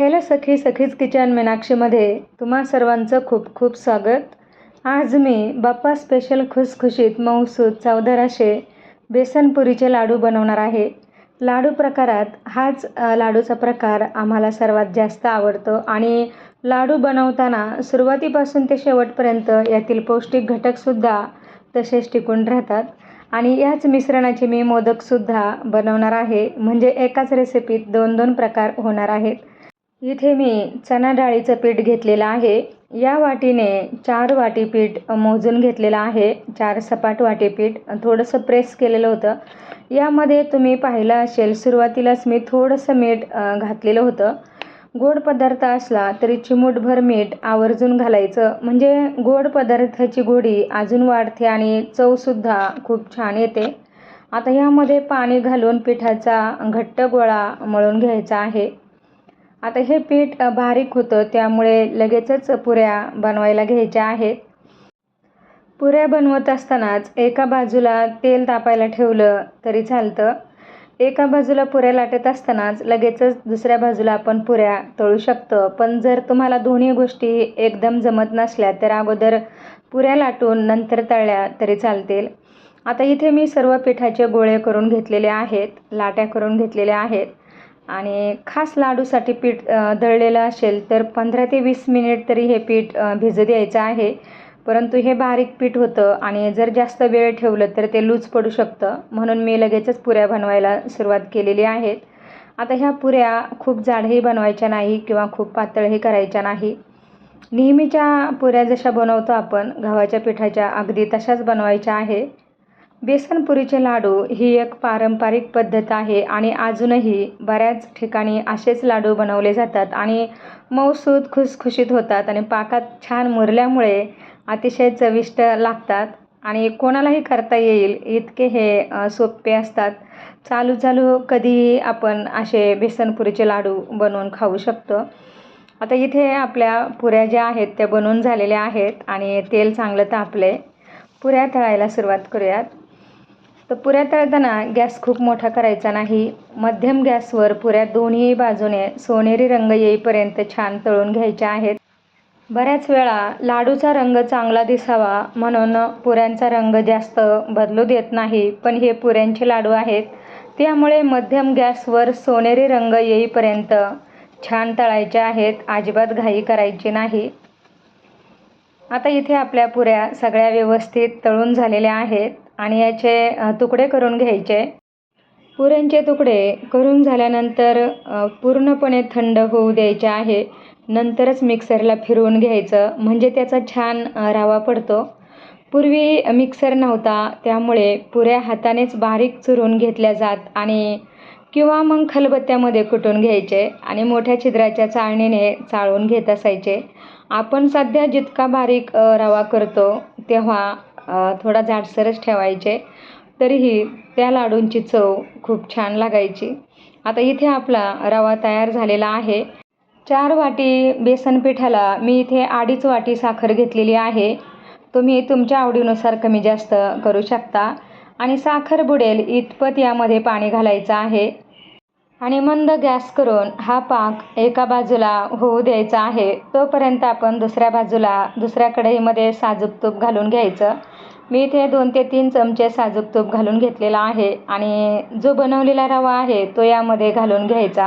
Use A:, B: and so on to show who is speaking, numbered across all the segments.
A: Hello सखी सखीज kitchen मीनाक्षीमध्ये तुम्हा सर्वांचं खूप खूप स्वागत. आज मी बाप्पा स्पेशल खुसखुशीत मऊसूद चवदार असे बेसनपुरीचे लाडू बनवणार आहे. लाडू प्रकारात हाच लाडूचा प्रकार आम्हाला सर्वात जास्त आवडतो आणि लाडू बनवताना सुरुवातीपासून ते शेवटपर्यंत यातील पौष्टिक घटकसुद्धा तसेच टिकून राहतात. आणि याच मिश्रणाचे मी मोदकसुद्धा बनवणार आहे. म्हणजे एकाच रेसिपीत दोन दोन प्रकार होणार आहेत. इथे मी चणा डाळीचं पीठ घेतलेलं आहे. या वाटीने चार वाटी पीठ मोजून घेतलेलं आहे. चार सपाट वाटी पीठ थोडंसं प्रेस केलेलं होतं. यामध्ये तुम्ही पाहिलं असेल सुरुवातीलाच मी थोडंसं मीठ घातलेलं होतं. गोड पदार्थ असला तरी चिमूटभर मीठ आवर्जून घालायचं. म्हणजे गोड पदार्थाची गोडी अजून वाढते आणि चवसुद्धा खूप छान येते. आता यामध्ये पाणी घालून पिठाचा घट्ट गोळा मळून घ्यायचा आहे. आता हे पीठ बारीक होतं त्यामुळे लगेचच पुऱ्या बनवायला घ्यायच्या आहेत. पुऱ्या बनवत असतानाच एका बाजूला तेल तापायला ठेवलं तरी चालतं. एका बाजूला पुऱ्या लाटत असतानाच लगेचच दुसऱ्या बाजूला आपण पुऱ्या तळू शकतो. पण जर तुम्हाला दोन्ही गोष्टी एकदम जमत नसल्या तर अगोदर पुऱ्या लाटून नंतर तळल्या तरी चालतील. आता इथे मी सर्व पिठाचे गोळे करून घेतलेले आहेत लाट्या करून घेतलेल्या आहेत. आणि खास लाडूसाठी पीठ दळलेलं असेल तर पंधरा ते वीस मिनिट तरी हे पीठ भिजत द्यायचं आहे. परंतु हे बारीक पीठ होतं आणि जर जास्त वेळ ठेवलं तर ते लूज पडू शकतं. म्हणून मी लगेचच पुऱ्या बनवायला सुरुवात केलेली आहेत. आता ह्या पुऱ्या खूप जाडही बनवायच्या नाही किंवा खूप पातळही करायच्या नाही. नेहमीच्या पुऱ्या जशा बनवतो आपण गव्हाच्या पिठाच्या अगदी तशाच बनवायच्या आहे. बेसनपुरीचे लाडू ही एक पारंपरिक पद्धत आहे आणि अजूनही बऱ्याच ठिकाणी असेच लाडू बनवले जातात आणि मऊसूद खुसखुशीत होतात आणि पाकात छान मुरल्यामुळे अतिशय चविष्ट लागतात. आणि कोणालाही करता येईल इतके हे सोपे असतात. चालू चालू कधीही आपण असे बेसनपुरीचे लाडू बनवून खाऊ शकतो. आता इथे आपल्या पुऱ्या ज्या आहेत त्या बनवून झालेल्या आहेत आणि तेल चांगलं तापले. पुऱ्या तळायला सुरुवात करूयात. तर पुऱ्या तळताना गॅस खूप मोठा करायचा नाही. मध्यम गॅसवर पुऱ्या दोन्ही बाजूने सोनेरी रंग येईपर्यंत छान तळून घ्यायच्या आहेत. बऱ्याच वेळा लाडूचा रंग चांगला दिसावा म्हणून पुऱ्यांचा रंग जास्त बदलू देत नाही पण हे पुऱ्यांचे लाडू आहेत. त्यामुळे मध्यम गॅसवर सोनेरी रंग येईपर्यंत छान तळायचे आहेत अजिबात घाई करायची नाही. आता इथे आपल्या पुऱ्या सगळ्या व्यवस्थित तळून झालेल्या आहेत. आणि याचे तुकडे करून घ्यायचे. पुऱ्यांचे तुकडे करून झाल्यानंतर पूर्णपणे थंड होऊ द्यायचे आहे. नंतरच मिक्सरला फिरवून घ्यायचं. म्हणजे त्याचा छान रवा पडतो. पूर्वी मिक्सर नव्हता त्यामुळे पुऱ्या हातानेच बारीक चुरून घेतल्या जात आणि किंवा मग खलबत्त्यामध्ये कुटून घ्यायचे आणि मोठ्या छिद्राच्या चाळणीने चाळून घेत असायचे. आपण सध्या जितका बारीक रवा करतो तेव्हा थोडा जाडसरच ठेवायचे. तरीही त्या लाडूंची चव खूप छान लागायची. आता इथे आपला रवा तयार झालेला आहे. चार वाटी बेसन पिठाला मी इथे अडीच वाटी साखर घेतलेली आहे. तुम्ही तुमच्या आवडीनुसार कमी जास्त करू शकता. आणि साखर बुडेल इतपत यामध्ये पाणी घालायचं आहे. आणि मंद गॅस करून हा पाक एका बाजूला होऊ द्यायचा आहे. तोपर्यंत आपण दुसऱ्या बाजूला दुसऱ्या कढईमध्ये साजूक तूप घालून घ्यायचं. मी इथे दोन ते तीन चमचे साजूक तूप घालून घेतलेला आहे आणि जो बनवलेला रवा आहे तो यामध्ये घालून घ्यायचा.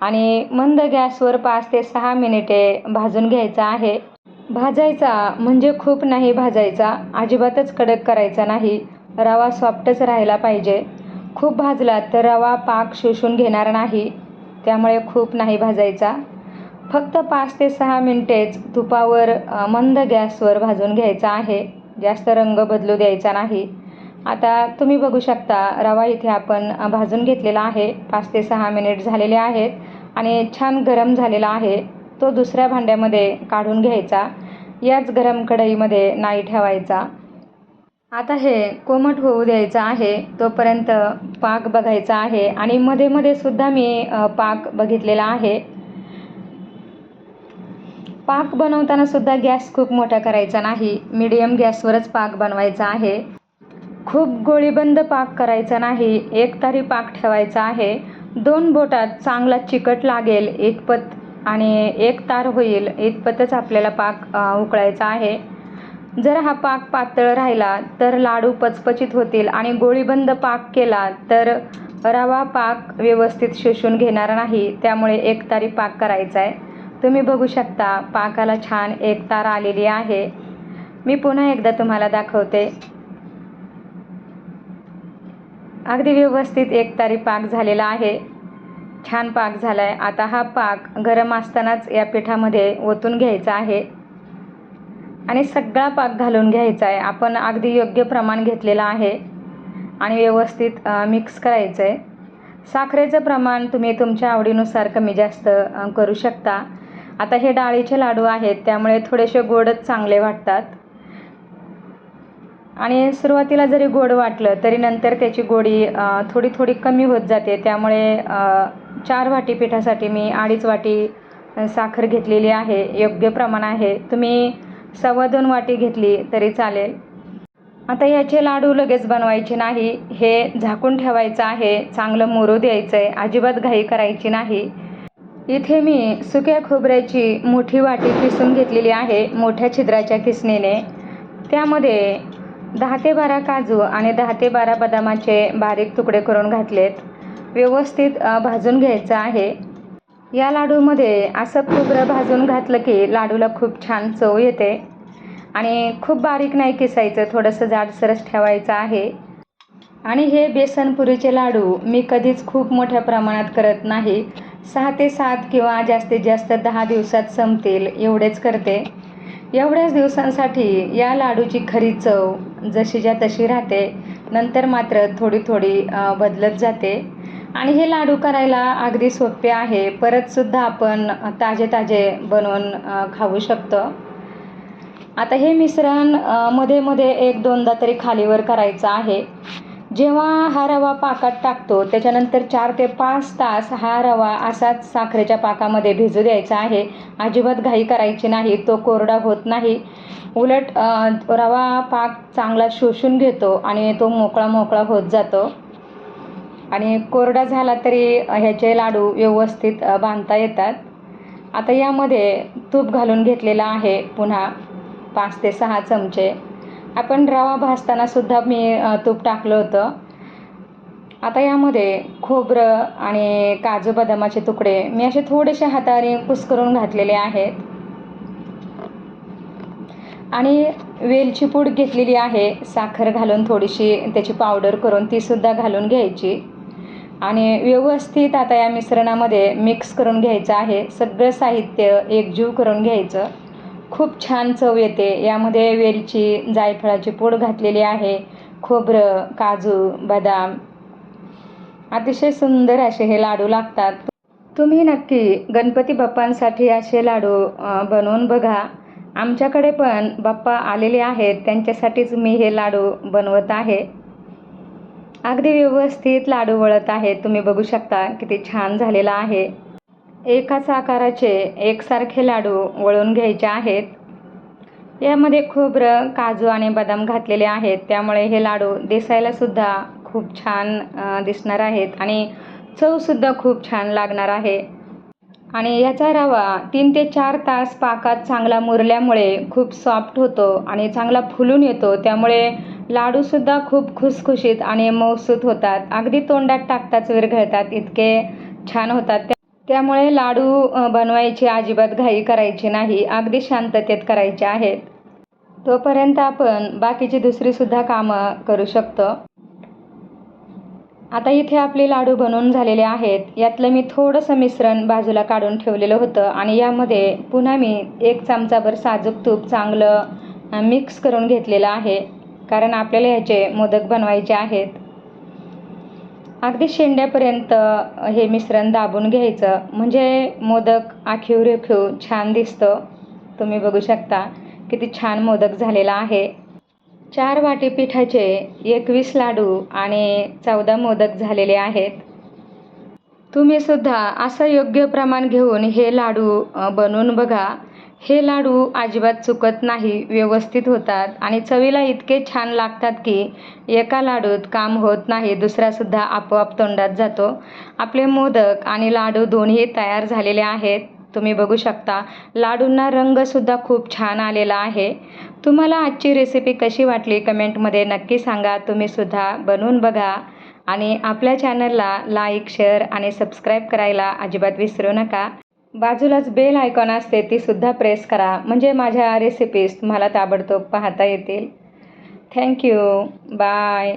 A: आणि मंद गॅसवर पाच ते सहा मिनिटे भाजून घ्यायचा आहे. भाजायचा म्हणजे खूप नाही भाजायचा अजिबातच कडक करायचा नाही. रवा सॉफ्टच राहायला पाहिजे. खूप भाजला तर रवा पाक शोषून घेणार नाही त्यामुळे खूप नाही भाजायचा. फक्त पाच ते सहा मिनटेच तुपावर मंद गॅसवर भाजून घ्यायचा आहे. जास्त रंग बदलू द्यायचा नाही. आता तुम्ही बघू शकता रवा इथे आपण भाजून घेतलेला आहे. पाच ते सहा मिनिट झालेले आहेत आणि छान गरम झालेला आहे. तो दुसऱ्या भांड्यामध्ये काढून घ्यायचा. याच गरम कढईमध्ये नाही ठेवायचा. आता हे कोमट होऊ द्यायचं आहे. तोपर्यंत पाक बघायचा आहे. आणि मध्ये मध्ये सुद्धा मी पाक बघितलेला आहे. पाक बनवताना सुद्धा गॅस खूप मोठा करायचा नाही. मीडियम गॅसवरच पाक बनवायचा आहे. खूप गोळीबंद पाक करायचा नाही. एक तारी पाक ठेवायचा आहे. दोन बोटात चांगला चिकट लागेल इतपत आणि एक तार होईल इतपतच आपल्याला पाक उकळायचा आहे. जर हा पाक पातळ राहिला तर लाडू पचपचित होतील आणि गोळीबंद पाक केला तर रवा पाक व्यवस्थित शोषून घेणार नाही. त्यामुळे एक तारी पाक करायचा आहे तुम्ही बघू शकता पाकाला छान एक तार आलेली आहे. मी पुन्हा एकदा तुम्हाला दाखवते. अगदी व्यवस्थित एक तारी पाक झालेला आहे. छान पाक झाला आहे आता हा पाक गरम असतानाच या पिठामध्ये ओतून घ्यायचा आहे. आणि सगळा पाक घालून घ्यायचा आहे. आपण अगदी योग्य प्रमाण घेतलेलं आहे. आणि व्यवस्थित मिक्स करायचं आहे साखरेचं प्रमाण तुम्ही तुमच्या आवडीनुसार कमी जास्त करू शकता. आता हे डाळीचे लाडू आहेत त्यामुळे थोडेसे गोडच चांगले वाटतात. आणि सुरुवातीला जरी गोड वाटलं तरी नंतर त्याची गोडी थोडी थोडी कमी होत जाते. त्यामुळे चार वाटी पिठासाठी मी अडीच वाटी साखर घेतलेली आहे. योग्य प्रमाण आहे. तुम्ही सव्वा दोन वाटी घेतली तरी चालेल. आता याचे लाडू लगेच बनवायचे नाही. हे झाकून ठेवायचं आहे. चांगलं मोरू द्यायचं आहे अजिबात घाई करायची नाही. इथे मी सुक्या खोबऱ्याची मोठी वाटी किसून घेतलेली आहे मोठ्या छिद्राच्या किसणीने. त्यामध्ये दहा ते बारा काजू आणि दहा ते बारा बदामाचे बारीक तुकडे करून घातलेत. व्यवस्थित भाजून घ्यायचं आहे. या लाडूमध्ये असं खोबरं भाजून घातलं की लाडूला खूप छान चव येते. आणि खूप बारीक नाही किसायचं थोडंसं जाडसरस ठेवायचं आहे. आणि हे बेसनपुरीचे लाडू मी कधीच खूप मोठ्या प्रमाणात करत नाही. सहा ते सात किंवा जास्तीत जास्त दहा दिवसात संपतील एवढेच करते. एवढ्याच दिवसांसाठी या लाडूची खरी चव जशीच्या तशी राहते. नंतर मात्र थोडी थोडी बदलत जाते. आणि हे लाडू करायला अगदी सोपे आहे. परतसुद्धा आपण ताजे ताजे बनवून खाऊ शकतो. आता हे मिश्रणमध्ये मध्ये एक दोनदा तरी खालीवर करायचं आहे. जेव्हा हा रवा पाकात टाकतो त्याच्यानंतर चार ते पाच तास हा रवा असाच साखरेच्या पाकामध्ये भिजू द्यायचा आहे. अजिबात घाई करायची नाही तो कोरडा होत नाही. उलट रवा पाक चांगला शोषून घेतो आणि तो मोकळा मोकळा होत जातो. आणि कोरडा झाला तरी ह्याचे लाडू व्यवस्थित बांधता येतात. आता यामध्ये तूप घालून घेतलेलं आहे पुन्हा पाच ते सहा चमचे. आपण रवा भाजताना सुद्धा मी तूप टाकलं होतं. आता यामध्ये खोबरं आणि काजू बदामाचे तुकडे मी असे थोडेसे हाताने कुस्करून घातलेले आहेत. आणि वेलची पूड घेतलेली आहे साखर घालून थोडीशी त्याची पावडर करून तीसुद्धा घालून घ्यायची. आणि व्यवस्थित आता या मिश्रणामध्ये मिक्स करून घ्यायचं आहे सगळं साहित्य एकजीव करून घ्यायचं. खूप छान चव येते. यामध्ये वेलची जायफळाची पूड घातलेली आहे खोबरं काजू बदाम. अतिशय सुंदर असे हे लाडू लागतात. तुम्ही नक्की गणपती बाप्पांसाठी असे लाडू बनवून बघा. आमच्याकडे पण बाप्पा आलेले आहेत. त्यांच्यासाठीच मी हे लाडू बनवत आहे. अगदी व्यवस्थित लाडू वळत आहेत तुम्ही बघू शकता किती छान झालेला आहे. एकाच आकाराचे एकसारखे लाडू वळून घ्यायचे आहेत. यामध्ये खोबरं काजू आणि बदाम घातलेले आहेत. त्यामुळे हे लाडू दिसायलासुद्धा खूप छान दिसणार आहेत आणि चवसुद्धा खूप छान लागणार आहे. आणि याचा रवा तीन ते चार तास पाकात चांगला मुरल्यामुळे खूप सॉफ्ट होतो आणि चांगला फुलून येतो. त्यामुळे लाडूसुद्धा खूप खुसखुशीत आणि मौसूत होतात. अगदी तोंडात टाकताच विरघळतात. इतके छान होतात. त्यामुळे लाडू बनवायचे बनवायची अजिबात घाई करायची नाही अगदी शांततेत करायचे आहेत. तोपर्यंत आपण बाकीची दुसरीसुद्धा कामं करू शकतो. आता इथे आपले लाडू बनवून झालेले आहेत. यातलं मी थोडंसं मिश्रण बाजूला काढून ठेवलेलं होतं आणि यामध्ये पुन्हा मी एक चमचाभर साजूक तूप चांगलं मिक्स करून घेतलेलं आहे. कारण आपल्याला ह्याचे मोदक बनवायचे आहेत. अगदी शेंड्यापर्यंत हे मिश्रण दाबून घ्यायचं. म्हणजे मोदक आखीव रेखीव छान दिसतं. तुम्ही बघू शकता किती छान मोदक झालेला आहे. चार वाटी पिठाचे एकवीस लाडू आणि चौदा मोदक झालेले आहेत. तुम्ही सुद्धा असं योग्य प्रमाण घेऊन हे लाडू बनवून बघा. हे लाडू अजिबात चुकत नाही व्यवस्थित होतात आणि चवीला इतके छान लागतात की एका लाडूत काम होत नाही दुसरासुद्धा आपोआप तोंडात जातो. आपले मोदक आणि लाडू दोन्ही तयार झालेले आहेत. तुम्ही बघू शकता लाडूंना रंगसुद्धा खूप छान आलेला आहे. तुम्हाला आजची रेसिपी कशी वाटली कमेंटमध्ये नक्की सांगा. तुम्हीसुद्धा बनवून बघा. आणि आपल्या चॅनलला लाईक शेअर आणि सबस्क्राईब करायला अजिबात विसरू नका. बाजूलाच बेल आयकॉन असते तीसुद्धा प्रेस करा. म्हणजे माझ्या रेसिपीज तुम्हाला ताबडतोब पाहता येतील. Thank you bye